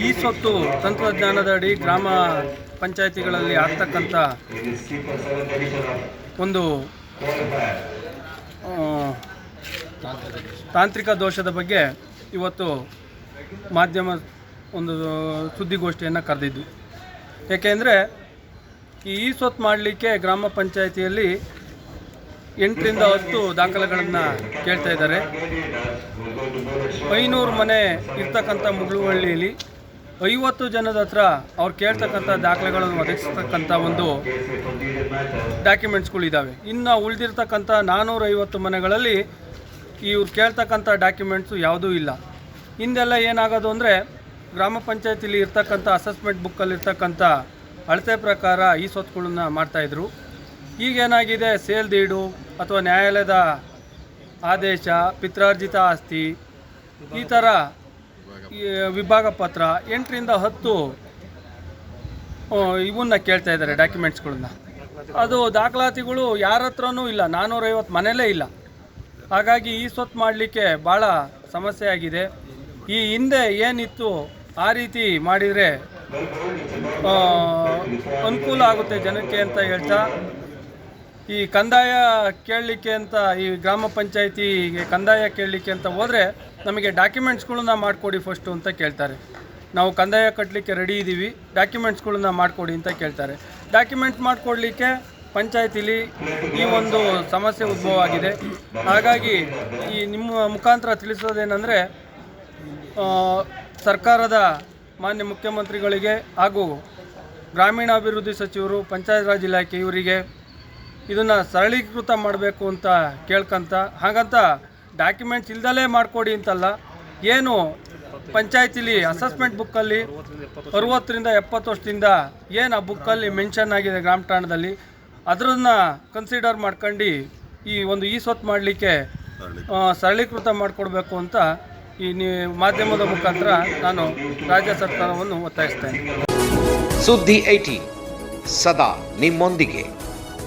ಈ ಸ್ವತ್ತು ತಂತ್ರಜ್ಞಾನದ ಅಡಿ ಗ್ರಾಮ ಪಂಚಾಯಿತಿಗಳಲ್ಲಿ ಆಗ್ತಕ್ಕಂಥ ಒಂದು ತಾಂತ್ರಿಕ ದೋಷದ ಬಗ್ಗೆ ಇವತ್ತು ಮಾಧ್ಯಮ ಒಂದು ಸುದ್ದಿಗೋಷ್ಠಿಯನ್ನು ಕರೆದಿದ್ದು ಏಕೆಂದರೆ ಈ ಸ್ವತ್ತು ಮಾಡಲಿಕ್ಕೆ ಗ್ರಾಮ ಪಂಚಾಯಿತಿಯಲ್ಲಿ ಎಂಟರಿಂದ ಹತ್ತು ದಾಖಲೆಗಳನ್ನು ಕೇಳ್ತಾ ಇದ್ದಾರೆ. ಐನೂರು ಮನೆ ಇರ್ತಕ್ಕಂಥ ಮುಗುಳುವಳ್ಳಿಯಲ್ಲಿ ಐವತ್ತು ಜನದ ಹತ್ರ ಅವ್ರು ಕೇಳ್ತಕ್ಕಂಥ ದಾಖಲೆಗಳನ್ನು ಒದಗಿಸ್ತಕ್ಕಂಥ ಒಂದು ಡಾಕ್ಯುಮೆಂಟ್ಸ್ಗಳಿದ್ದಾವೆ ಇನ್ನು ಉಳಿದಿರ್ತಕ್ಕಂಥ ನಾನ್ನೂರೈವತ್ತು ಮನೆಗಳಲ್ಲಿ ಇವ್ರು ಕೇಳ್ತಕ್ಕಂಥ ಡಾಕ್ಯುಮೆಂಟ್ಸು ಯಾವುದೂ ಇಲ್ಲ. ಹಿಂದೆಲ್ಲ ಏನಾಗೋದು ಅಂದರೆ ಗ್ರಾಮ ಪಂಚಾಯತಿಲಿ ಇರ್ತಕ್ಕಂಥ ಅಸೆಸ್ಮೆಂಟ್ ಬುಕ್ಕಲ್ಲಿ ಇರ್ತಕ್ಕಂಥ ಅಳತೆ ಪ್ರಕಾರ ಈ ಸ್ವತ್ತುಗಳನ್ನ ಮಾಡ್ತಾಯಿದ್ರು ಈಗೇನಾಗಿದೆ? ಸೇಲ್ ದೀಡು ಅಥವಾ ನ್ಯಾಯಾಲಯದ ಆದೇಶ, ಪಿತ್ರಾರ್ಜಿತ ಆಸ್ತಿ ಈ ಥರ ವಿಭಾಗ ಪತ್ರ ಎಂಟರಿಂದ ಹತ್ತು ಇವನ್ನ ಕೇಳ್ತಾ ಇದ್ದಾರೆ ಡಾಕ್ಯುಮೆಂಟ್ಸ್ಗಳನ್ನ. ಅದು ದಾಖಲಾತಿಗಳು ಯಾರ ಹತ್ರನೂ ಇಲ್ಲ ನಾನ್ನೂರೈವತ್ತು ಮನೇಲೇ ಇಲ್ಲ. ಹಾಗಾಗಿ ಈ ಸ್ವತ್ತು ಮಾಡಲಿಕ್ಕೆ ಭಾಳ ಸಮಸ್ಯೆ ಆಗಿದೆ. ಈ ಹಿಂದೆ ಏನಿತ್ತು, ಆ ರೀತಿ ಮಾಡಿದರೆ ಅನುಕೂಲ ಆಗುತ್ತೆ ಜನಕ್ಕೆ ಅಂತ ಹೇಳ್ತಾ ಈ ಕಂದಾಯ ಕೇಳಲಿಕ್ಕೆ ಅಂತ ಈ ಗ್ರಾಮ ಪಂಚಾಯಿತಿಗೆ ಕಂದಾಯ ಕೇಳಲಿಕ್ಕೆ ಅಂತ ಹೋದರೆ ನಮಗೆ ಡಾಕ್ಯುಮೆಂಟ್ಸ್ಗಳನ್ನ ಮಾಡಿಕೊಡಿ ಫಸ್ಟು ಅಂತ ಕೇಳ್ತಾರೆ. ನಾವು ಕಂದಾಯ ಕಟ್ಟಲಿಕ್ಕೆ ರೆಡಿ ಇದ್ದೀವಿ ಡಾಕ್ಯುಮೆಂಟ್ಸ್ಗಳನ್ನ ಮಾಡಿಕೊಡಿ ಅಂತ ಕೇಳ್ತಾರೆ. ಡಾಕ್ಯುಮೆಂಟ್ಸ್ ಮಾಡಿಕೊಡ್ಲಿಕ್ಕೆ ಪಂಚಾಯತಿಲಿ ಈ ಒಂದು ಸಮಸ್ಯೆ ಉದ್ಭವ ಆಗಿದೆ ಹಾಗಾಗಿ ಈ ನಿಮ್ಮ ಮುಖಾಂತರ ತಿಳಿಸೋದೇನೆಂದರೆ ಸರ್ಕಾರದ ಮಾನ್ಯ ಮುಖ್ಯಮಂತ್ರಿಗಳಿಗೆ ಹಾಗೂ ಗ್ರಾಮೀಣಾಭಿವೃದ್ಧಿ ಸಚಿವರು, ಪಂಚಾಯತ್ ರಾಜ್ ಇಲಾಖೆ ಇವರಿಗೆ ಇದನ್ನು ಸರಳೀಕೃತ ಮಾಡಬೇಕು ಅಂತ ಕೇಳ್ಕೊಂತ, ಹಾಗಂತ ಡಾಕ್ಯುಮೆಂಟ್ಸ್ ಇಲ್ದಲೇ ಮಾಡಿಕೊಡಿ ಅಂತಲ್ಲ. ಏನು ಪಂಚಾಯತಿಲಿ ಅಸೆಸ್ಮೆಂಟ್ ಬುಕ್ಕಲ್ಲಿ ಅರುವತ್ತರಿಂದ ಎಪ್ಪತ್ತು ವರ್ಷದಿಂದ ಏನು ಆ ಬುಕ್ಕಲ್ಲಿ ಮೆನ್ಷನ್ ಆಗಿದೆ ಗ್ರಾಮ ಠಾಣದಲ್ಲಿ, ಅದರನ್ನ ಕನ್ಸಿಡರ್ ಮಾಡ್ಕೊಂಡು ಈ ಒಂದು ಈ ಸ್ವತ್ತು ಮಾಡಲಿಕ್ಕೆ ಸರಳೀಕೃತ ಮಾಡಿಕೊಡ್ಬೇಕು ಅಂತ ಈ ಮಾಧ್ಯಮದ ಮುಖಾಂತರ ನಾನು ರಾಜ್ಯ ಸರ್ಕಾರವನ್ನು ಒತ್ತಾಯಿಸ್ತೇನೆ. ಸುದ್ದಿ ಐಟಿ, ಸದಾ ನಿಮ್ಮೊಂದಿಗೆ.